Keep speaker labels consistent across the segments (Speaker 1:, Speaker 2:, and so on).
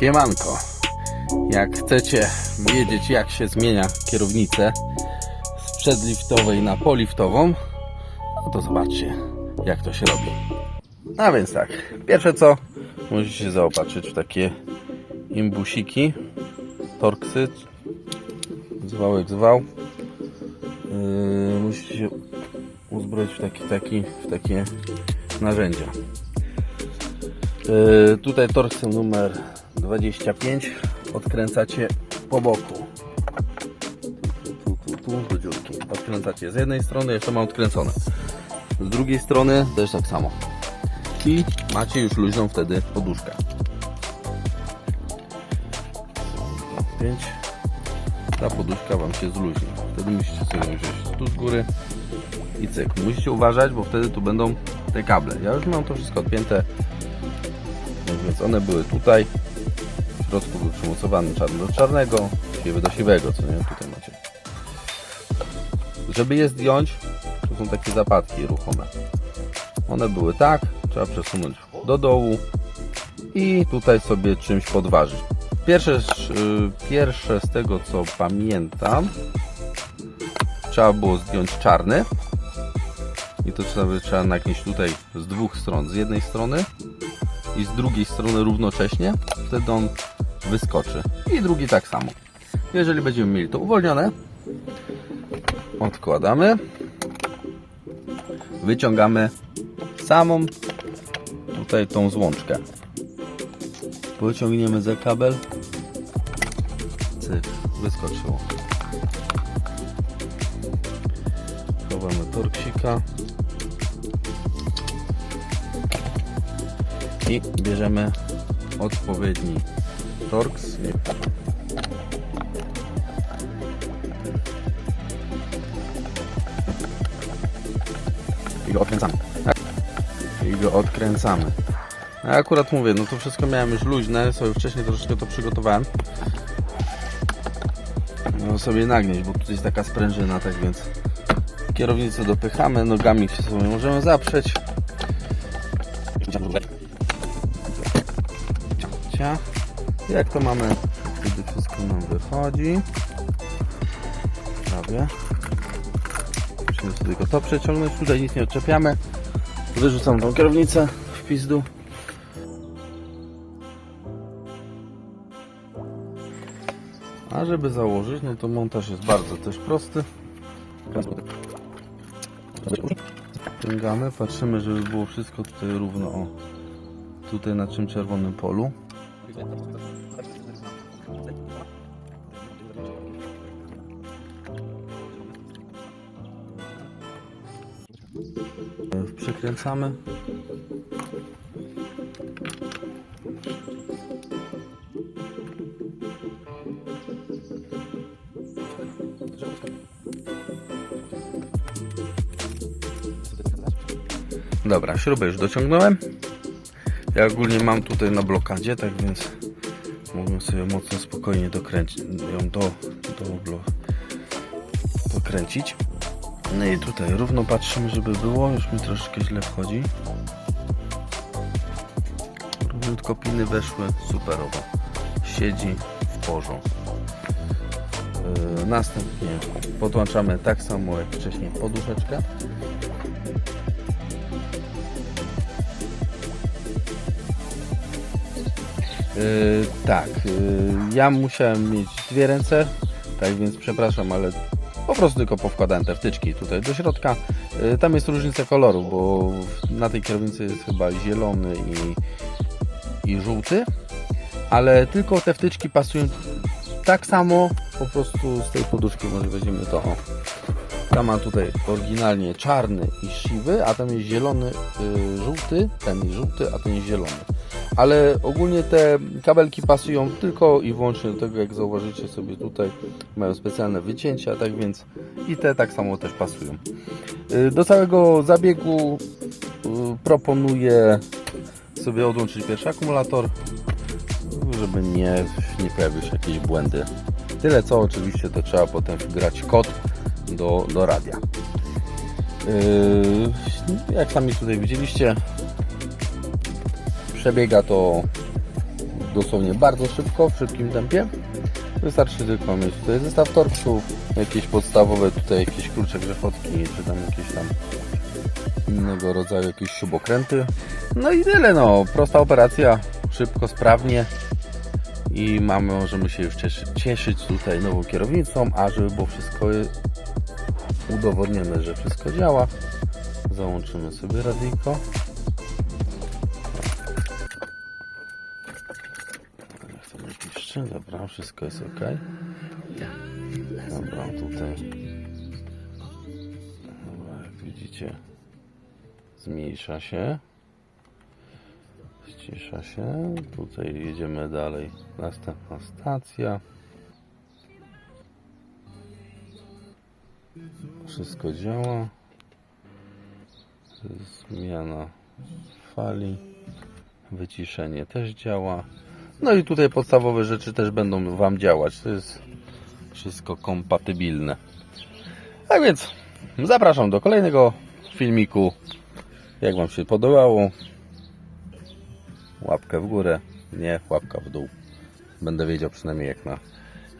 Speaker 1: Siemanko. Jak chcecie wiedzieć jak się zmienia kierownicę z przedliftowej na poliftową, no to zobaczcie jak to się robi. A więc tak, pierwsze co musicie zaopatrzyć w takie imbusiki, torksy, zwał jak zwał. Yy, musicie się uzbroić w, taki, taki, w takie narzędzia. Yy, tutaj torsem numer 25 odkręcacie po boku. Tu, tu, tu, tu, do dziurki. Odkręcacie z jednej strony, jeszcze mam odkręcone. Z drugiej strony też tak samo. I macie już luźną wtedy poduszkę. 5. Ta poduszka Wam się zluźni. Wtedy musicie sobie wziąć tu z góry i cyk. Musicie uważać, bo wtedy tu będą te kable. Ja już mam to wszystko odpięte, więc one były tutaj. W środku był przymocowany czarny do czarnego, siwy do siwego, co nie? Tutaj macie. Żeby je zdjąć, to są takie zapadki ruchome. One były tak, trzeba przesunąć do dołu i tutaj sobie czymś podważyć. Pierwsze, y, pierwsze z tego co pamiętam, trzeba było zdjąć czarny i to trzeba, trzeba nagnieść tutaj z dwóch stron. Z jednej strony i z drugiej strony równocześnie. Wtedy on wyskoczy. I drugi tak samo. Jeżeli będziemy mieli to uwolnione, odkładamy. Wyciągamy samą tutaj tą złączkę. Pociągniemy za kabel. Cyk, wyskoczyło. Chowamy torksika. I bierzemy odpowiedni torks. I go odkręcamy. Tak. I go odkręcamy. Akurat mówię, no to wszystko miałem już luźne, sobie wcześniej troszeczkę to przygotowałem. No sobie nagnieść, bo tutaj jest taka sprężyna, tak więc kierownicę dopychamy, nogami się sobie możemy zaprzeć. Jak to mamy, wtedy wszystko nam wychodzi. Prawie. Musimy tylko to przeciągnąć, tutaj nic nie odczepiamy. Wyrzucam tą kierownicę w pizdu. A żeby założyć, no to montaż jest bardzo też prosty. Ciągamy, patrzymy, żeby było wszystko tutaj równo. O, tutaj na czym czerwonym polu. Przykręcamy. Dobra, śrubę już dociągnąłem. Ja ogólnie mam tutaj na blokadzie, tak więc mogę sobie mocno spokojnie dokręcić ją do, do blo, dokręcić. No i tutaj równo patrzymy, żeby było. Już mi troszeczkę źle wchodzi. Równiutko piny weszły, superowo. Siedzi w porządku. Yy, następnie podłączamy tak samo jak wcześniej poduszeczkę. Yy, tak, yy, ja musiałem mieć dwie ręce, tak więc przepraszam, ale po prostu tylko powkładałem te wtyczki tutaj do środka. Yy, tam jest różnica koloru, bo na tej kierownicy jest chyba zielony i, i żółty, ale tylko te wtyczki pasują tak samo, po prostu z tej poduszki może weźmiemy to. O. Ta ma tutaj oryginalnie czarny i siwy, a tam jest zielony, yy, żółty, ten jest żółty, a ten jest zielony. Ale ogólnie te kabelki pasują tylko i wyłącznie do tego, jak zauważycie sobie tutaj, mają specjalne wycięcia, tak więc i te tak samo też pasują. Yy, Do całego zabiegu yy, proponuję sobie odłączyć pierwszy akumulator, żeby nie, nie pojawiły się jakieś błędy. Tyle co oczywiście to trzeba potem wgrać kod do, do radia. Yy, jak sami tutaj widzieliście, przebiega to dosłownie bardzo szybko, w szybkim tempie. Wystarczy tylko mieć tutaj zestaw torksów, jakieś podstawowe tutaj jakieś klucze grzechotki, czy tam jakieś tam innego rodzaju jakieś śrubokręty. No i tyle no, prosta operacja, szybko, sprawnie i mamy, możemy się już cieszyć, cieszyć tutaj nową kierownicą, a żeby było wszystko udowodnione, że wszystko działa, załączymy sobie radyjko. Piszczy, dobra, wszystko jest ok. Dobra, tutaj. Dobra, jak widzicie, zmniejsza się. Ścisza się. Tutaj jedziemy dalej. Następna stacja. Wszystko działa. Zmiana fali. Wyciszenie też działa. No i tutaj podstawowe rzeczy też będą Wam działać. To jest wszystko kompatybilne. Tak więc zapraszam do kolejnego filmiku. Jak Wam się podobało, łapkę w górę, nie łapka w dół. Będę wiedział przynajmniej jak, na,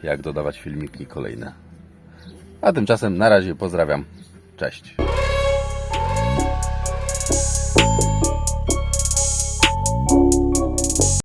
Speaker 1: jak dodawać filmiki kolejne. A tymczasem na razie pozdrawiam. Cześć.